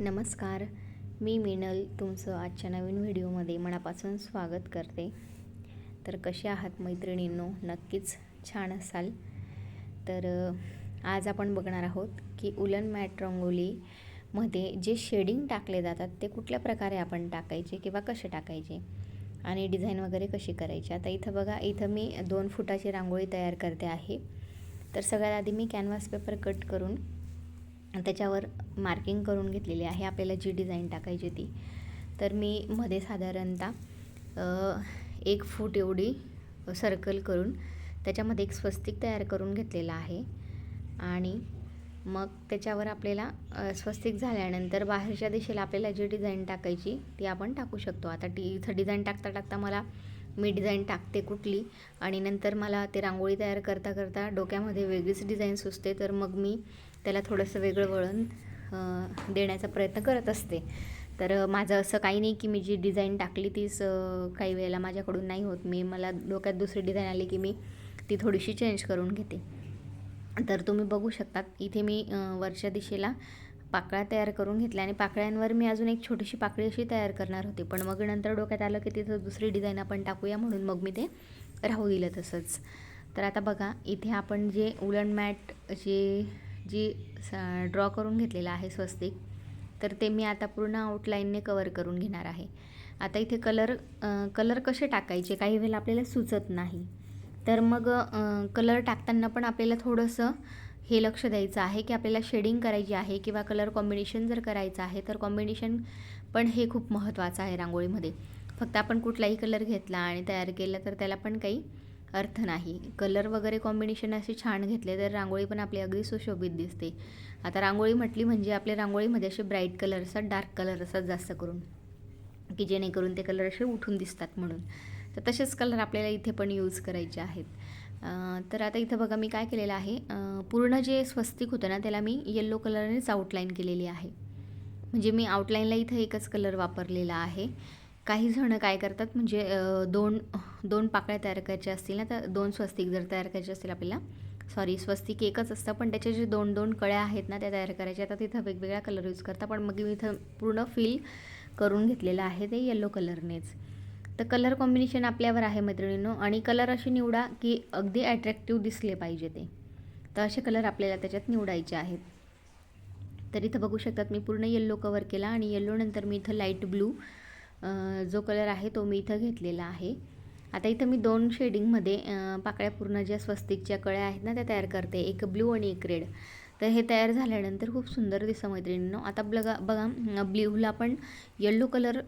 नमस्कार. मी मिनल तुमचं आजच्या नवीन व्हिडिओमध्ये मनापासून स्वागत करते. तर कसे आहात मैत्रिणींनो? नक्कीच छान असाल. तर आज आपण बघणार आहोत की उलन मॅट रंगोलीमध्ये जे शेडिंग टाकले जातात ते कुठल्या प्रकारे आपण टाकायचे किंवा कसे टाकायचे आणि डिझाईन वगैरे कशी करायची? आता इथं बघा इथं मी दोन फुटाची रांगोळी तयार करते आहे. तर सगळ्यात आधी मी कॅनव्हास पेपर कट करून त्याच्यावर मार्किंग करून घेतलेली आहे. आपल्याला जी डिझाईन टाकायची ती तर मी मध्ये साधारणतः एक फूट एवढी सर्कल करून त्याच्यामध्ये एक स्वस्तिक तयार करून घेतलेला आहे. आणि मग त्याच्यावर आपल्याला स्वस्तिक झाल्यानंतर बाहेरच्या दिशेला आपल्याला जी डिझाईन टाकायची ती आपण टाकू शकतो. आता टी इथं डिझाईन टाकता टाकता मला मी डिझाईन टाकते कुठली? आणि नंतर मला ते रांगोळी तयार करता करता डोक्यामध्ये वेगळीच डिझाईन सुचते. तर मग मी त्याला थोडंसं वेगळं वळण देण्याचा प्रयत्न करत असते. तर माझं असं काही नाही की मी जी डिझाईन टाकली तीच काही वेळेला माझ्याकडून नाही होत. मी मला डोक्यात दुसरी डिझाईन आली की मी ती थोडीशी चेंज करून घेते. तर तुम्ही बघू शकतात इथे मी वरच्या दिशेला पाकळ्या तयार करून घेतल्या आणि पाकळ्यांवर मी अजून एक छोटीशी पाकळी अशी तयार करणार होते. पण मग नंतर डोक्यात आलं की तिथं दुसरी डिझाईन आपण टाकूया म्हणून मग मी ते राहू दिलं तसंच. तर आता बघा इथे आपण जे उलन मॅट जे जी ड्रॉ करून घेतलेलं आहे स्वस्तिक तर ते मी आता पूर्ण आउटलाईनने कवर करून घेणार आहे. आता इथे कलर कलर कसे टाकायचे? काही वेळेला आपल्याला सुचत नाही. तर मग कलर टाकताना पण आपल्याला थोडंसं हे लक्ष द्यायचं आहे की आपल्याला शेडिंग करायची आहे किंवा कलर कॉम्बिनेशन जर करायचं आहे तर कॉम्बिनेशन पण हे खूप महत्त्वाचं आहे रांगोळीमध्ये. फक्त आपण कुठलाही कलर घेतला आणि तयार केला तर त्याला पण काही अर्थ नाही. कलर वगैरे कॉम्बिनेशन असे छान घेतले तर रांगोळी पण आपली अगदी सुशोभित दिसते. आता रांगोळी म्हटली म्हणजे आपल्या रांगोळीमध्ये असे ब्राईट कलर असतात डार्क कलर असतात जास्त करून. की जेणेकरून ते कलर असे उठून दिसतात म्हणून. तर तसेच कलर आपल्याला इथे पण यूज करायचे आहेत. तर आता इथं बघा मी काय केलेलं आहे. पूर्ण जे स्वस्तिक होतं ना त्याला मी येल्लो कलरनेच आउटलाईन केलेली आहे. म्हणजे मी आउटलाईनला इथं एकच कलर वापरलेला आहे. काही जणं काय करतात म्हणजे दोन दोन पाकळ्या तयार करायच्या असतील ना तर दोन स्वस्तिक जर तयार करायचे असतील आपल्याला सॉरी स्वस्तिक एकच असतं पण त्याचे जे दोन दोन कळ्या आहेत ना त्या तयार करायच्या आता तिथं वेगवेगळा कलर यूज करता पण मग मी इथं पूर्ण फिल करून घेतलेलं आहे ते येल्लो कलरनेच तर कलर कॉम्बिनेशन आपल्यावर आहे मैत्रिणींनो आणि कलर असे निवडा की अगदी ॲट्रॅक्टिव्ह दिसले पाहिजे ते. तर असे कलर आपल्याला त्याच्यात निवडायचे आहेत. तर इथं बघू शकतात मी पूर्ण येल्लो कवर केला आणि येल्लो नंतर मी इथं लाइट ब्लू जो कलर आहे तो मी इथं घेतलेला आहे. आता इथं मी दोन शेडिंगमध्ये पाकळ्या पूर्ण ज्या स्वस्तिकच्या कळ्या आहेत ना त्या तयार करते. एक ब्लू आणि एक रेड. तर हे तयार झाल्यानंतर खूप सुंदर दिसतं मैत्रिणींनो. आता बघा बघा ब्ल्यूला पण येल्लो कलर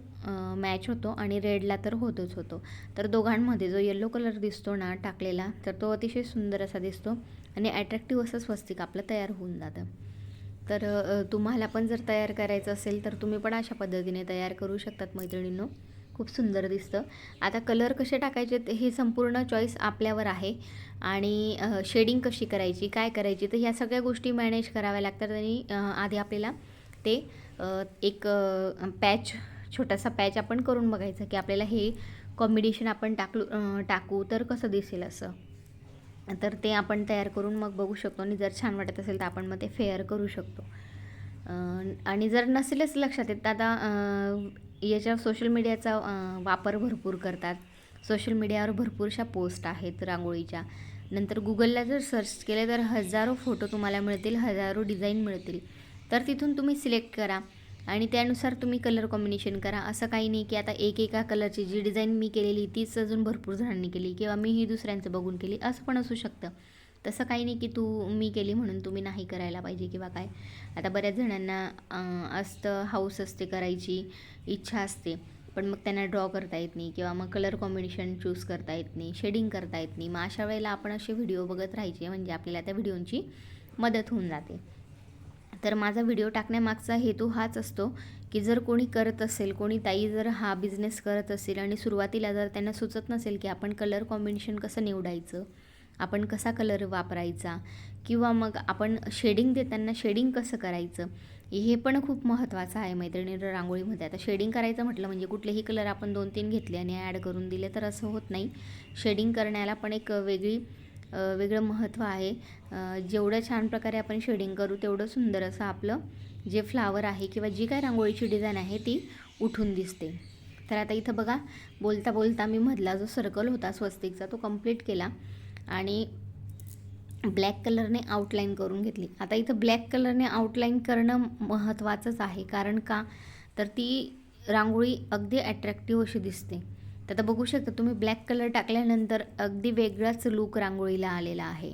मॅच होतो आणि रेडला तर होतोच होतो. तर दोघांमध्ये जो येल्लो कलर दिसतो ना टाकलेला तर तो अतिशय सुंदर असा दिसतो आणि ॲट्रॅक्टिव्ह असं स्वस्तिक आपलं तयार होऊन जातं. तर तुम्हाला पण जर तयार करायचं असेल तर तुम्ही पण अशा पद्धतीने तयार करू शकतात मैत्रिणींनो. खूप सुंदर दिसतं. आता कलर कसे टाकायचे हे संपूर्ण चॉईस आपल्यावर आहे. आणि शेडिंग कशी करायची काय करायची तर ह्या सगळ्या गोष्टी मॅनेज कराव्या लागतात. आणि आधी आपल्याला ते एक पॅच छोटासा पॅच आपण करून बघायचं की आपल्याला हे कॉम्बिनेशन आपण टाकलू टाकू तर कसं दिसेल असं. तर ते आपण तयार करून मग बघू शकतो आणि जर छान वाटत असेल तर आपण मग ते फेअर करू शकतो. आणि जर नसेलच लक्षात येत तर आता याच्या सोशल मीडियाचा वापर भरपूर करतात. सोशल मीडियावर भरपूरशा पोस्ट आहेत रांगोळीच्या. नंतर गुगलला जर सर्च केले तर हजारो फोटो तुम्हाला मिळतील हजारो डिझाईन मिळतील. तर तिथून तुम्ही सिलेक्ट करा. आणि त्यानुसार तुम्ही कलर कॉम्बिनेशन करा. असं काही नाही की आता एक एका कलरची जी डिझाईन मी केलेली तीच अजून भरपूर जणांनी केली किंवा मी ही दुसऱ्यांचं बघून केली. असं पण असू शकतं. तसं काही नाही की तू मी केली म्हणून तुम्ही नाही करायला पाहिजे किंवा काय. आता बऱ्याच जणांना असतं हाऊस असते करायची इच्छा असते. पण मग त्यांना ड्रॉ करता येत नाही किंवा मग कलर कॉम्बिनेशन चूज करता येत नाही शेडिंग करता येत नाही. मग अशा वेळेला आपण असे व्हिडिओ बघत राहायचे म्हणजे आपल्याला त्या व्हिडिओंची मदत होऊन जाते. तर माझा व्हिडिओ टाकण्यामागचा हेतू हाच असतो की जर कोणी करत असेल कोणी ताई जर हा बिझनेस करत असेल आणि सुरुवातीला जर त्यांना सुचत नसेल की आपण कलर कॉम्बिनेशन कसं निवडायचं आपण कसा कलर वापरायचा किंवा मग आपण शेडिंग देताना शेडिंग कसं करायचं हे पण खूप महत्त्वाचं आहे मैत्रिणी रांगोळीमध्ये. आता शेडिंग करायचं म्हटलं म्हणजे कुठलेही कलर आपण दोन तीन घेतले आणि ॲड करून दिले तर असं होत नाही. शेडिंग करण्याला पण एक वेगळी वेगळं महत्त्व आहे. जेवढं छान प्रकारे आपण शेडिंग करू तेवढं सुंदर असं आपलं जे फ्लावर आहे किंवा जी काय रांगोळीची डिझाईन आहे ती उठून दिसते. तर आता इथं बघा बोलता बोलता मी मधला जो सर्कल होता स्वस्तिकचा तो कंप्लीट केला आणि ब्लॅक कलरने आउटलाईन करून घेतली. आता इथं ब्लॅक कलरने आउटलाईन करणं महत्त्वाचंच आहे. कारण का? तर ती रांगोळी अगदी अट्रॅक्टिव्ह अशी दिसते. तर आता बघू शकता तुम्ही ब्लॅक कलर टाकल्यानंतर अगदी वेगळाच लूक रांगोळीला आलेला आहे.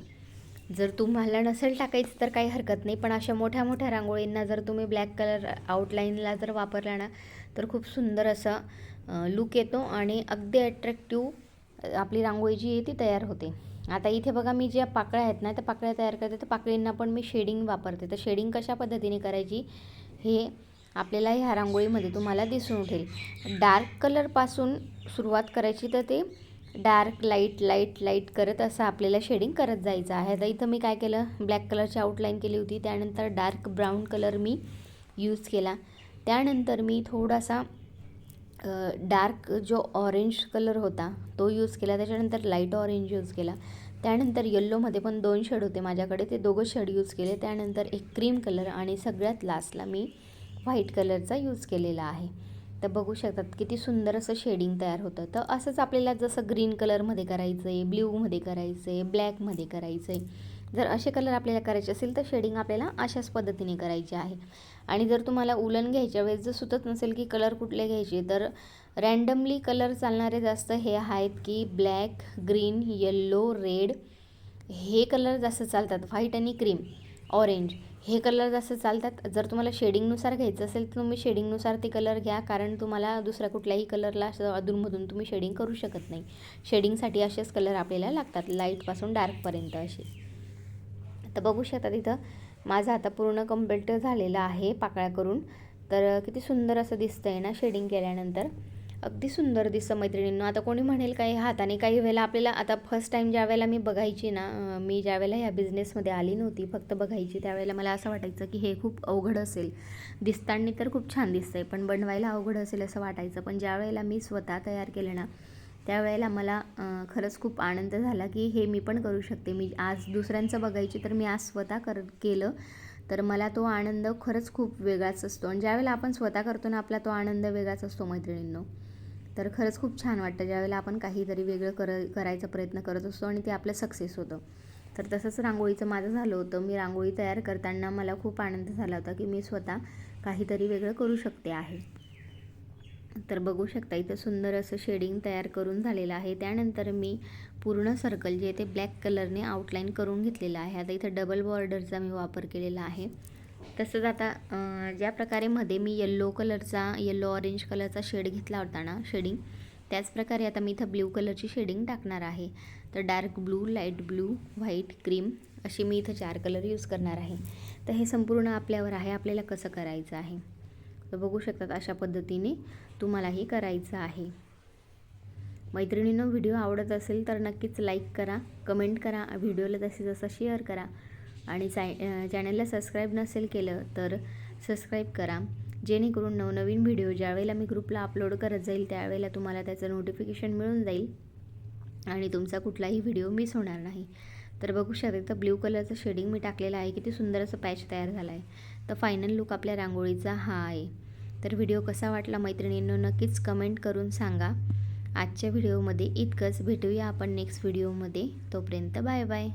जर तुम्हाला नसेल टाकायचं तर काही हरकत नाही पण अशा मोठ्या मोठ्या रांगोळींना जर तुम्ही ब्लॅक कलर आउटलाईनला जर वापरला ना तर खूप सुंदर असा लूक येतो आणि अगदी अट्रॅक्टिव्ह आपली रांगोळी जी आहे ती तयार होते. आता इथे बघा मी ज्या पाकळ्या आहेत ना त्या पाकळ्या तयार करते. तर पाकळींना पण मी शेडिंग वापरते. तर शेडिंग कशा पद्धतीने करायची? हे आपल्याला ह्या रांगोळीमध्ये तुम्हाला दिसून उठेल. डार्क कलरपासून सुरुवात करायची तर ते डार्क लाइट लाइट लाइट करत असं आपल्याला शेडिंग करत जायचं आहे. तर इथं मी काय केलं? ब्लॅक कलरची आउटलाईन केली होती. त्यानंतर डार्क ब्राऊन कलर मी यूज केला. त्यानंतर मी थोडासा डार्क जो ऑरेंज कलर होता तो यूज केला. त्याच्यानंतर लाइट ऑरेंज यूज केला. त्यानंतर येल्लोमध्ये पण दोन शेड होते माझ्याकडे. ते दोघं शेड यूज केले. त्यानंतर एक क्रीम कलर आणि सगळ्यात लास्टला मी व्हाईट कलरचा यूज केलेला आहे. तर बघू शकतात किती सुंदर असं शेडिंग तयार होतं. तर असंच आपल्याला जसं ग्रीन कलरमध्ये करायचं आहे ब्ल्यूमध्ये करायचं आहे ब्लॅकमध्ये करायचं आहे जर असे कलर आपल्याला करायचे असेल तर शेडिंग आपल्याला अशाच पद्धतीने करायची आहे. आणि जर तुम्हाला उलन घ्यायच्या वेळेस जर सुचत नसेल की कलर कुठले घ्यायचे तर रँडमली कलर चालणारे जास्त हे आहेत की ब्लॅक ग्रीन येल्लो रेड. हे कलर जास्त चालतात व्हाईट आणि क्रीम. ऑरेंज. हे कलर जास्त चालतात जर तुम्हाला शेडिंगनुसार घ्यायचं असेल तर तुम्ही शेडिंगनुसार ते कलर घ्या कारण तुम्हाला दुसऱ्या कुठल्याही कलरला असं अधूनमधून तुम्ही शेडिंग करू शकत नाही. शेडिंगसाठी असेच कलर आपल्याला लागतात लाईटपासून डार्कपर्यंत असे. तर बघू शकता तिथं माझं आता पूर्ण कंप्लीट झालेलं आहे पाकळ्या करून तर किती सुंदर असं दिसतं आहे ना शेडिंग केल्यानंतर. अगदी सुंदर दिसतं मैत्रिणींनो. आता कोणी म्हणेल काही हाताने काही वेळेला आपल्याला आता फर्स्ट टाईम ज्या वेळेला मी बघायची ना मी ज्या वेळेला ह्या बिझनेसमध्ये आली नव्हती फक्त बघायची त्यावेळेला मला असं वाटायचं की हे खूप अवघड असेल. दिसताना तर खूप छान दिसतंय पण बनवायला अवघड असेल असं वाटायचं. पण ज्या वेळेला मी स्वतः तयार केलं ना त्यावेळेला मला खरंच खूप आनंद झाला की हे मी पण करू शकते. मी आज दुसऱ्यांचं बघायची तर मी आज स्वतः कर केलं तर मला तो आनंद खरंच खूप वेगळाच असतो. आणि ज्यावेळेला आपण स्वतः करतो ना आपला तो आनंद वेगळाच असतो मैत्रिणींनो. तर खरंच खूप छान वाटतं ज्यावेळेला आपण काहीतरी वेगळं कर करायचा प्रयत्न करत असतो आणि ते आपलं सक्सेस होतं. तर तसंच रांगोळीचं माझं झालं होतं. मी रांगोळी तयार करताना मला खूप आनंद झाला होता की मी स्वतः काहीतरी वेगळं करू शकते आहे. तर बघू शकता इथं सुंदर असं शेडिंग तयार करून झालेलं आहे. त्यानंतर मी पूर्ण सर्कल जे ते ब्लॅक कलरने आउटलाईन करून घेतलेलं आहे. आता इथं डबल बॉर्डरचा मी वापर केलेला आहे. तसंच आता ज्या प्रकारे मध्ये मी येल्लो कलरचा येल्लो ऑरेंज कलरचा शेड घेतला होता ना शेडिंग त्याचप्रकारे आता मी इथं ब्ल्यू कलरची शेडिंग टाकणार आहे. तर dark blue light blue white cream असे मी इथं चार कलर यूज करणार आहे. तर हे संपूर्ण आपल्यावर आहे आपल्याला कसं करायचं आहे? तर बघू शकतात अशा पद्धतीने तुम्हालाही करायचं आहे. मैत्रिणीनं व्हिडिओ आवडत असेल तर नक्कीच लाईक करा कमेंट करा व्हिडिओला जसे जसं शेअर करा. आणि चाय चॅनलला सबस्क्राईब नसेल केलं तर सबस्क्राईब करा. जेणेकरून नवनवीन व्हिडिओ ज्यावेळेला मी ग्रुपला अपलोड करत जाईल त्यावेळेला तुम्हाला त्याचं नोटिफिकेशन मिळून जाईल आणि तुमचा कुठलाही व्हिडिओ मिस होणार नाही. तर बघू शकता तर ब्ल्यू कलरचं शेडिंग मी टाकलेलं आहे. किती सुंदर असं पॅच तयार झाला आहे. तर फायनल लुक आपल्या रांगोळीचा हा आहे. तर व्हिडिओ कसा वाटला मैत्रिणींनो नक्कीच कमेंट करून सांगा. आजच्या व्हिडिओमध्ये इतकंच. भेटूया आपण नेक्स्ट व्हिडिओमध्ये. तोपर्यंत बाय बाय.